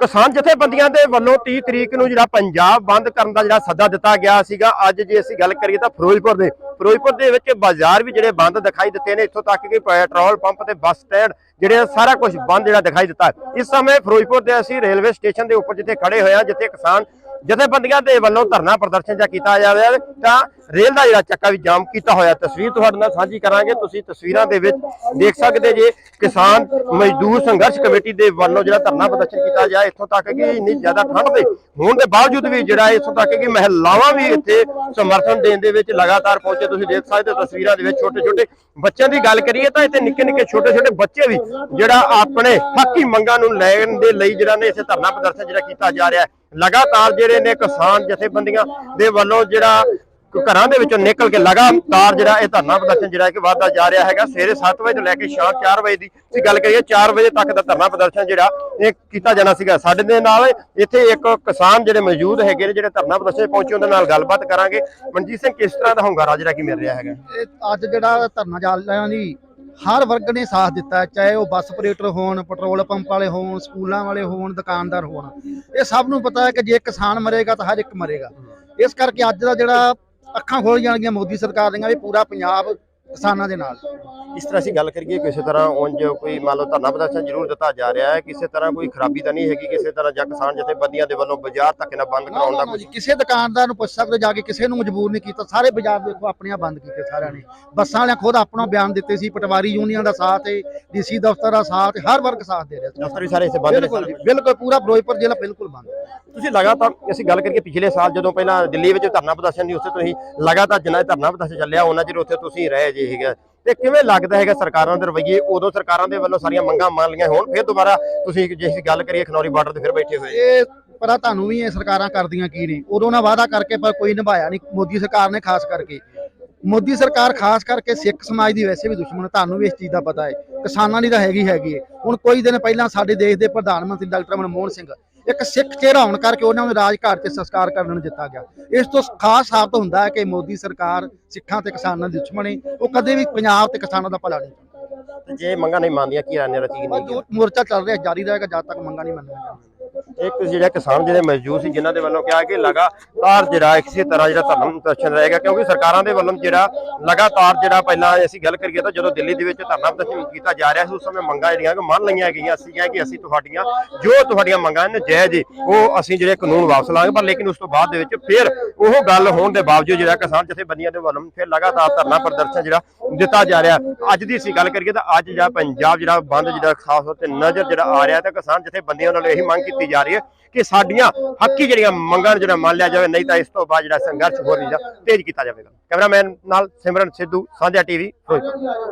ਕਿਸਾਨ ਜਥੇਬੰਦੀਆਂ ਦੇ ਵੱਲੋਂ 30 ਤਰੀਕ ਨੂੰ ਜਿਹੜਾ ਪੰਜਾਬ ਬੰਦ ਕਰਨ ਦਾ ਜਿਹੜਾ ਸੱਦਾ ਦਿੱਤਾ ਗਿਆ ਸੀਗਾ, ਅੱਜ ਜੇ ਅਸੀਂ ਗੱਲ ਕਰੀਏ ਤਾਂ ਫਿਰੋਜ਼ਪੁਰ ਦੇ ਫਿਰੋਜ਼ਪੁਰ ਦੇ ਵਿੱਚ ਬਾਜ਼ਾਰ ਵੀ ਜਿਹੜੇ ਬੰਦ ਦਿਖਾਈ ਦਿੱਤੇ ਨੇ, ਇੱਥੋਂ ਤੱਕ ਕਿ ਪੈਟਰੋਲ ਪੰਪ ਤੇ ਬੱਸ ਸਟੈਂਡ ਜਿਹੜੇ ਸਾਰਾ ਕੁਝ ਬੰਦ ਜਿਹੜਾ ਦਿਖਾਈ ਦਿੱਤਾ। ਇਸ ਸਮੇਂ ਫਿਰੋਜ਼ਪੁਰ ਦੇ ਅਸੀਂ ਰੇਲਵੇ ਸਟੇਸ਼ਨ ਦੇ ਉੱਪਰ ਜਿੱਥੇ ਖੜੇ ਹੋਏ ਆ ਜਿੱਥੇ ਕਿਸਾਨ ਜਥੇਬੰਦੀਆਂ ਦੇ ਵੱਲੋਂ ਧਰਨਾ ਪ੍ਰਦਰਸ਼ਨ ਜਾਂ ਕੀਤਾ ਜਾ ਰਿਹਾ ਤਾਂ ਰੇਲ ਦਾ ਜਿਹੜਾ ਚੱਕਾ ਵੀ ਜਾਮ ਕੀਤਾ ਹੋਇਆ ਤਸਵੀਰ ਤੁਹਾਡੇ ਨਾਲ ਸਾਂਝੀ ਕਰਾਂਗੇ। ਤੁਸੀਂ ਤਸਵੀਰਾਂ ਦੇ ਵਿੱਚ ਦੇਖ ਸਕਦੇ ਜੇ ਕਿਸਾਨ ਮਜ਼ਦੂਰ ਸੰਘਰਸ਼ ਕਮੇਟੀ ਦੇ ਵੱਲੋਂ ਜਿਹੜਾ ਧਰਨਾ ਪ੍ਰਦਰਸ਼ਨ ਕੀਤਾ ਜਾ ਇੱਥੋਂ ਤੱਕ ਕਿ ਇੰਨੀ ਜ਼ਿਆਦਾ ਠੰਡ ਦੇ ਹੋਣ ਦੇ ਬਾਵਜੂਦ ਵੀ ਜਿਹੜਾ ਇੱਥੋਂ ਤੱਕ ਕਿ ਮਹਿਲਾਵਾਂ ਵੀ ਇੱਥੇ ਸਮਰਥਨ ਦੇਣ ਦੇ ਵਿੱਚ ਲਗਾਤਾਰ ਪਹੁੰਚੇ। ਤੁਸੀਂ ਦੇਖ ਸਕਦੇ ਹੋ ਤਸਵੀਰਾਂ ਦੇ ਵਿੱਚ ਛੋਟੇ ਛੋਟੇ ਬੱਚਿਆਂ ਦੀ ਗੱਲ ਕਰੀਏ ਤਾਂ ਇੱਥੇ ਨਿੱਕੇ ਨਿੱਕੇ ਛੋਟੇ ਛੋਟੇ ਬੱਚੇ ਵੀ ਜਿਹੜਾ ਆਪਣੇ ਹੱਕੀ ਮੰਗਾਂ ਨੂੰ ਲੈਣ ਦੇ ਲਈ ਜਿਹੜਾ ਨੇ ਇੱਥੇ ਧਰਨਾ ਪ੍ਰਦਰਸ਼ਨ ਜਿਹੜਾ ਕੀਤਾ ਜਾ ਰਿਹਾ। ਹੈ ਲਗਾਤਾਰ ਜਿਹੜੇ ਨੇ ਕਿਸਾਨ ਜਥੇਬੰਦੀਆਂ ਦੇ ਵੱਲੋਂ ਜਿਹੜਾ ਘਰਾਂ ਦੇ ਵਿੱਚੋਂ ਨਿਕਲ ਕੇ ਲਗਾਤਾਰ ਜਿਹੜਾ ਇਹ ਧਰਨਾ ਪ੍ਰਦਰਸ਼ਨ ਜਿਹੜਾ ਕਿ ਵਧਦਾ ਜਾ ਰਿਹਾ ਹੈਗਾ, ਸਵੇਰੇ 7 ਵਜੇ ਤੋਂ ਲੈ ਕੇ ਸ਼ਾਮ 4 ਵਜੇ ਦੀ, ਅਸੀਂ ਗੱਲ ਕਰੀਏ 4 ਵਜੇ ਤੱਕ ਦਾ ਧਰਨਾ ਪ੍ਰਦਰਸ਼ਨ ਜਿਹੜਾ ਇਹ ਕੀਤਾ ਜਾਣਾ ਸੀਗਾ। ਸਾਡੇ ਦੇ ਨਾਲ ਇੱਥੇ ਇੱਕ ਕਿਸਾਨ ਜਿਹੜੇ ਮੌਜੂਦ ਹੈਗੇ ਨੇ, ਜਿਹੜੇ ਧਰਨਾ ਪ੍ਰਦਰਸ਼ਨ ਪਹੁੰਚੇ, ਉਹਨਾਂ ਨਾਲ ਗੱਲਬਾਤ ਕਰਾਂਗੇ। ਮਨਜੀਤ ਸਿੰਘ, ਕਿਸ ਤਰ੍ਹਾਂ ਦਾ ਹੁੰਗਾਰਾ ਜਿਹੜਾ ਕਿ ਮਿਲ ਰਿਹਾ ਹੈਗਾ? ਅੱਜ ਜਿਹੜਾ ਧਰਨਾ ਚੱਲਿਆ ਜੀ ਹਰ ਵਰਗ ਨੇ ਸਾਥ ਦਿੱਤਾ ਚਾਹੇ ਉਹ ਬੱਸ ਆਪਰੇਟਰ ਹੋਣ ਪੈਟਰੋਲ ਪੰਪ ਵਾਲੇ ਹੋਣ ਸਕੂਲਾਂ ਵਾਲੇ ਹੋਣ ਦੁਕਾਨਦਾਰ ਹੋਣ। ਇਹ ਸਭ ਨੂੰ ਪਤਾ ਹੈ ਕਿ ਜੇ ਕਿਸਾਨ ਮਰੇਗਾ ਤਾਂ ਹਰ ਇੱਕ ਮਰੇਗਾ। ਇਸ ਕਰਕੇ ਅੱਜ ਦਾ ਜਿਹੜਾ ਅੱਖਾਂ ਖੋਲ ਜਾਣਗੀਆਂ ਮੋਦੀ ਸਰਕਾਰ ਦੀਆਂ ਵੀ ਪੂਰਾ ਪੰਜਾਬ ਕਿਸਾਨਾਂ ਦੇ ਨਾਲ। ਇਸ ਤਰ੍ਹਾਂ ਅਸੀਂ ਗੱਲ ਕਰੀਏ ਕਿਸੇ ਤਰ੍ਹਾਂ ਉਂਝ ਕੋਈ ਮੰਨ ਲਓ ਧਰਨਾ ਪ੍ਰਦਰਸ਼ਨ ਜ਼ਰੂਰ ਦਿੱਤਾ ਜਾ ਰਿਹਾ ਹੈ ਕਿਸੇ ਤਰ੍ਹਾਂ ਕੋਈ ਖਰਾਬੀ ਤਾਂ ਨਹੀਂ ਹੈਗੀ ਕਿਸੇ ਤਰ੍ਹਾਂ ਜਾਂ ਕਿਸਾਨ ਜਥੇਬੰਦੀਆਂ ਦੇ ਵੱਲੋਂ ਬਾਜ਼ਾਰ ਤੱਕ ਨਾ ਬੰਦ ਕਰਾਉਣ ਦਾ ਕੁਝ ਕਿਸੇ ਦੁਕਾਨਦਾਰ ਨੂੰ ਪੁੱਛ ਸਕਦੇ ਜਾ ਕੇ ਕਿਸੇ ਨੂੰ ਮਜਬੂਰ ਨਹੀਂ ਕੀਤਾ। ਸਾਰੇ ਬਾਜ਼ਾਰ ਦੇਖੋ ਆਪਣੀਆਂ ਬੰਦ ਕੀਤੇ ਸਾਰਿਆਂ ਨੇ। ਬੱਸਾਂ ਵਾਲਿਆਂ ਖੁਦ ਆਪਣਾ ਬਿਆਨ ਦਿੱਤੇ ਸੀ ਪਟਵਾਰੀ ਯੂਨੀਅਨ ਦਾ ਸਾਥ ਹੈ ਡੀਸੀ ਦਫ਼ਤਰ ਦਾ ਸਾਥ ਹੈ ਹਰ ਵਰਗ ਸਾਥ ਦੇ ਰਿਹਾ ਸੀ। ਦਫ਼ਤਰ ਵੀ ਸਾਰੇ ਇੱਥੇ ਬੰਦ ਨੇ ਬਿਲਕੁਲ ਪੂਰਾ ਫਿਰੋਜ਼ਪੁਰ ਜ਼ਿਲ੍ਹਾ ਬਿਲਕੁਲ ਬੰਦ। ਤੁਸੀਂ ਲਗਾਤਾਰ ਅਸੀਂ ਗੱਲ ਕਰੀਏ ਪਿਛਲੇ ਸਾਲ ਜਦੋਂ ਪਹਿਲਾਂ ਦਿੱਲੀ ਵਿੱਚ ਧਰਨਾ ਪ੍ਰਦਰਸ਼ਨ ਦੀ ਉੱਥੇ ਤੁਸੀਂ ਲਗਾਤਾਰ ਜਿੰਨਾ ਧਰਨਾ ਪ੍ਰਦਰਸ਼ਨ ਚੱਲਿਆ ਉਹਨਾਂ ਚਿਰ ਉੱਥੇ ਤੁਸੀਂ ਰਹੇ ਜੇ ਹੈਗਾ ਤੇ ਕਿਵੇਂ ਲੱਗਦਾ ਹੈਗਾ ਸਰਕਾਰਾਂ ਦੇ ਰਵੱਈਏ? ਉਦੋਂ ਸਰਕਾਰਾਂ ਦੇ ਵੱਲੋਂ ਸਾਰੀਆਂ ਮੰਗਾਂ ਮੰਨ ਲਈਆਂ ਹੁਣ ਫਿਰ ਦੁਬਾਰਾ ਤੁਸੀਂ ਜੇ ਅਸੀਂ ਗੱਲ ਕਰੀਏ ਖਨੌਰੀ ਬਾਰਡਰ ਤੇ ਫਿਰ ਬੈਠੇ ਹੋਏ। ਇਹ ਪਤਾ ਤੁਹਾਨੂੰ ਵੀ ਇਹ ਸਰਕਾਰਾਂ ਕਰਦੀਆਂ ਕੀ ਨੇ। ਉਦੋਂ ਨਾ ਵਾਅਦਾ ਕਰਕੇ ਪਰ ਕੋਈ ਨਿਭਾਇਆ ਨਹੀਂ। ਮੋਦੀ ਸਰਕਾਰ ਨੇ ਖਾਸ ਕਰਕੇ। ਮੋਦੀ ਸਰਕਾਰ ਖਾਸ ਕਰਕੇ ਸਿੱਖ ਸਮਾਜ ਦੀ ਵੈਸੇ ਵੀ ਦੁਸ਼ਮਣ ਹੈ, ਤੁਹਾਨੂੰ ਵੀ ਇਸ ਚੀਜ਼ ਦਾ ਪਤਾ ਹੈ। ਕਿਸਾਨਾਂ ਦੀ ਤਾਂ ਹੈਗੀ ਹੈਗੀ ਹੈ। ਹੁਣ ਕੋਈ ਦਿਨ ਪਹਿਲਾਂ ਸਾਡੇ ਦੇਸ਼ ਦੇ ਪ੍ਰਧਾਨ ਮੰਤਰੀ ਡਾਕਟਰ ਮਨਮੋਹਨ ਸਿੰਘ ਇੱਕ ਸਿੱਖ ਚਿਹਰਾ ਹੋਣ ਕਰਕੇ ਉਹਨਾਂ ਨੂੰ ਰਾਜਘਾਟ ਤੇ ਸੰਸਕਾਰ ਕਰਨ ਨੂੰ ਦਿੱਤਾ ਗਿਆ। ਇਸ ਤੋਂ ਖਾਸ ਸਾਬਤ ਹੁੰਦਾ ਹੈ ਕਿ ਮੋਦੀ ਸਰਕਾਰ ਸਿੱਖਾਂ ਤੇ ਕਿਸਾਨਾਂ ਦੀ ਦੁਸ਼ਮਣ ਉਹ ਕਦੇ ਵੀ ਪੰਜਾਬ ਤੇ ਕਿਸਾਨਾਂ ਦਾ ਭਲਾ ਨਹੀਂ ਜੇ ਮੰਗਾਂ ਨਹੀਂ ਮੰਨਦੀਆਂ ਕੀ ਬਸ ਨਹੀਂ ਮੋਰਚਾ ਚੱਲ ਰਿਹਾ ਜਾਰੀ ਰਹੇਗਾ ਜਦ ਤੱਕ ਮੰਗਾਂ ਨਹੀਂ ਮੰਨੀਆਂ ਜਾਣਗੀਆਂ ਇੱਕ ਜਿਹੜਾ ਕਿਸਾਨ ਜਿਹੜੇ ਮਜ਼ਦੂਰ ਸੀ ਜਿਨ੍ਹਾਂ ਦੇ ਵੱਲੋਂ ਕਿਹਾ ਕਿ ਲਗਾਤਾਰ ਜਿਹੜਾ ਇਸੇ ਤਰ੍ਹਾਂ ਜਿਹੜਾ ਧਰਨਾ ਪ੍ਰਦਰਸ਼ਨ ਰਹੇਗਾ ਕਿਉਂਕਿ ਸਰਕਾਰਾਂ ਦੇ ਵੱਲੋਂ ਜਿਹੜਾ ਲਗਾਤਾਰ ਜਿਹੜਾ ਪਹਿਲਾਂ ਅਸੀਂ ਗੱਲ ਕਰੀਏ ਤਾਂ ਜਦੋਂ ਦਿੱਲੀ ਦੇ ਵਿੱਚ ਧਰਨਾ ਪ੍ਰਦਰਸ਼ਨ ਕੀਤਾ ਜਾ ਰਿਹਾ ਸੀ ਉਸ ਸਮੇਂ ਮੰਗਾਂ ਜਿਹੜੀਆਂ ਕਿ ਮੰਨ ਲਈਆਂ ਗਈਆਂ ਸੀ ਕਿ ਅਸੀਂ ਤੁਹਾਡੀਆਂ ਜੋ ਤੁਹਾਡੀਆਂ ਮੰਗਾਂ ਨੇ ਜਾਇਜ਼ ਏ, ਉਹ ਅਸੀਂ ਜਿਹੜੇ ਕਾਨੂੰਨ ਵਾਪਸ ਲਾਂਗੇ ਪਰ ਲੇਕਿਨ ਉਸ ਤੋਂ ਬਾਅਦ ਦੇ ਵਿੱਚ ਫਿਰ ਉਹ ਗੱਲ ਹੋਣ ਦੇ ਬਾਵਜੂਦ ਜਿਹੜਾ ਕਿਸਾਨ ਜਥੇਬੰਦੀਆਂ ਦੇ ਵੱਲੋਂ ਫਿਰ ਲਗਾਤਾਰ ਧਰਨਾ ਪ੍ਰਦਰਸ਼ਨ ਜਿਹੜਾ ਦਿੱਤਾ ਜਾ ਰਿਹਾ। ਅੱਜ ਦੀ ਅਸੀਂ ਗੱਲ ਕਰੀਏ ਤਾਂ ਅੱਜ ਜਿਹੜਾ ਪੰਜਾਬ ਜਿਹੜਾ ਬੰਦ ਜਿਹੜਾ ਖਾਸ ਤੌਰ ਤੇ ਨਜ਼ਰ ਜਿਹੜਾ ਆ ਰਿਹਾ ਤਾਂ ਕਿਸਾਨ ਜਥੇਬੰਦੀਆਂ ਨਾਲ ਇਹੀ ਮੰਗ ਕੀਤੀ ਜਾ ਰਹੀ ਹੈ ਕਿ ਸਾਡੀਆਂ ਹੱਕੀ ਜਿਹੜੀਆਂ ਮੰਗਾਂ ਨੂੰ ਜਿਹੜਾ ਮੰਨ ਲਿਆ ਜਾਵੇ, ਨਹੀਂ ਤਾਂ ਇਸ ਤੋਂ ਬਾਅਦ ਜਿਹੜਾ ਸੰਘਰਸ਼ ਹੋਰ ਜਿਹੜਾ ਤੇਜ਼ ਕੀਤਾ ਜਾਵੇਗਾ। ਕੈਮਰਾਮੈਨ ਨਾਲ ਸਿਮਰਨ ਸਿੱਧੂ, ਸਾਂਝਾ ਟੀਵੀ, ਫਿਰੋਜ਼ਪੁਰ।